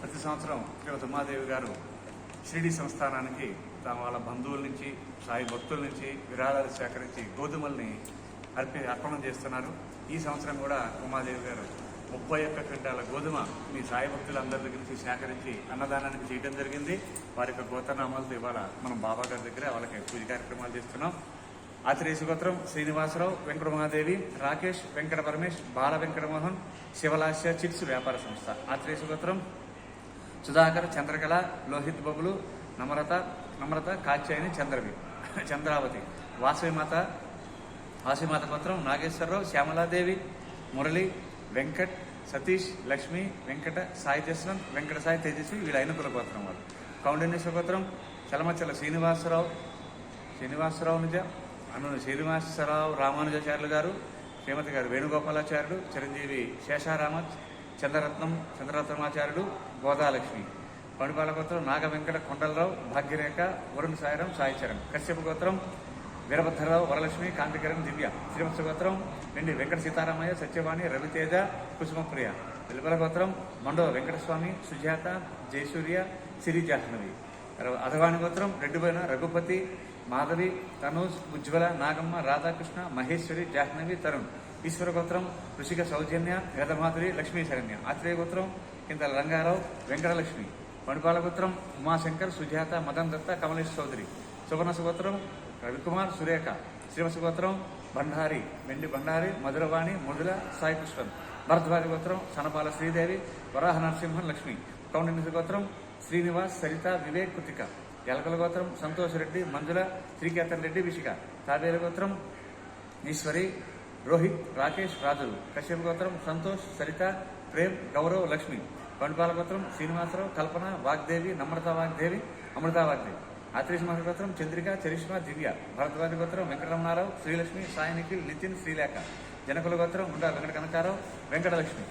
ప్రతి సంవత్సరం శ్రీమతి ఉమాదేవి గారు షిరిడి సంస్థానానికి తమ వాళ్ళ బంధువుల నుంచి సాయి భక్తుల నుంచి విరాళాలు సేకరించి గోధుమల్ని అర్పి అర్పణం చేస్తున్నారు. ఈ సంవత్సరం కూడా ఉమాదేవి గారు ముప్పై ఒక్క క్వింటాల గోధుమ మీ సాయి భక్తులందరి దగ్గర నుంచి సేకరించి అన్నదానానికి చేయడం జరిగింది. వారి యొక్క గోతనామాలతో ఇవాళ మనం బాబా గారి దగ్గర వాళ్ళకి పూజ కార్యక్రమాలు చేస్తున్నాం. ఆత్రేయ సుగోత్రం శ్రీనివాసరావు వెంకట మహాదేవి రాకేష్ వెంకట పరమేష్ బాల వెంకటమోహన్ శివలాస్య చిట్స్ వ్యాపార సంస్థ. ఆత్రేయ సుగోత్రం సుధాకర్ చంద్రకళ లోహిత్ బబులు నమ్రత నమ్రత కాత్యాయని చంద్రవి చంద్రావతి వాసవిమాత వాసవిమాత పత్రం నాగేశ్వరరావు శ్యామలాదేవి మురళి వెంకట్ సతీష్ లక్ష్మి వెంకట సాయి జస్వంత్ వెంకట సాయి తేజస్వి వీళ్ళ ఐనుకుల గోత్రం వారు కౌండిన్యేశ్వర గోత్రం చలమచల శ్రీనివాసరావు శ్రీనివాసరావు నిజ అను శ్రీనివాసరావు రామానుజాచార్యులు గారు శ్రీమతి గారు వేణుగోపాలాచార్యుడు చిరంజీవి శేషారామ చంద్రరత్నం చంద్రరత్నమాచార్యుడు గోదాలక్ష్మి. పణిపాల గోత్రం నాగ వెంకట కొండలరావు భాగ్యరేఖ వరుణ్ సాయరం సాయిచరణ్ కశ్యప గోత్రం వీరభద్రరావు వరలక్ష్మి కాంతికరణ్ దివ్య. శ్రీమత్స గోత్రం వెండి వెంకట సీతారామయ్య సత్యవాణి రవితేజ కుసుమప్రియ. వెలుపల గోత్రం మండో వెంకటస్వామి సుజాత జయసూర్య సిరి జాహ్నవి. అధవాణి గోత్రం రెడ్డిపోయిన రఘుపతి మాధవి తనూజ్ ఉజ్వల నాగమ్మ రాధాకృష్ణ మహేశ్వరి జాహ్నవి తరుణ్. ఈశ్వర గోత్రం ఋషిక సౌజన్య వేదమాధురి లక్ష్మీ శరణ్య. ఆత్రేయ గోత్రం కింద రంగారావు వెంకటలక్ష్మి. మణిపాల గోత్రం ఉమాశంకర్ సుజాత మదన్ దత్త కమలేష్ చౌదరి. సువర్ణ గోత్రం రవికుమార్ సురేఖ. శ్రీవస గోత్రం భండారి వెండి బండారి మధురవాణి మృదుల సాయి కృష్ణన్ భరద్వాజ గోత్రం సనపాల శ్రీదేవి వరాహ నరసింహన్ లక్ష్మి. కౌండిన్య గోత్రం శ్రీనివాస్ సరిత వివేక్ కృతిక. ఎలకల గోత్రం సంతోష్ రెడ్డి మంజుల శ్రీకేతన్ రెడ్డి విషిక. తాబేల గోత్రం ఈశ్వరి రోహిత్ రాకేష్ రాజులు కశ్యప్ గోత్రం సంతోష్ సరిత ప్రేమ్ గౌరవ్ లక్ష్మి పండుపాల గోత్రం శ్రీనివాసరావు కల్పన వాగ్దేవి నమ్రత వాగ్దేవి అమృత వాగ్దేవి. ఆత్రేష్ గోత్రం చంద్రిక చరిష్మా దివ్య భరద్వాజ గోత్రం వెంకటరమణారావు శ్రీలక్ష్మి సాయి నిఖిల్ నితిన్ శ్రీలేఖ. జనకుల గోత్రం ఉండ వెంకట కనకారావు వెంకటలక్ష్మి.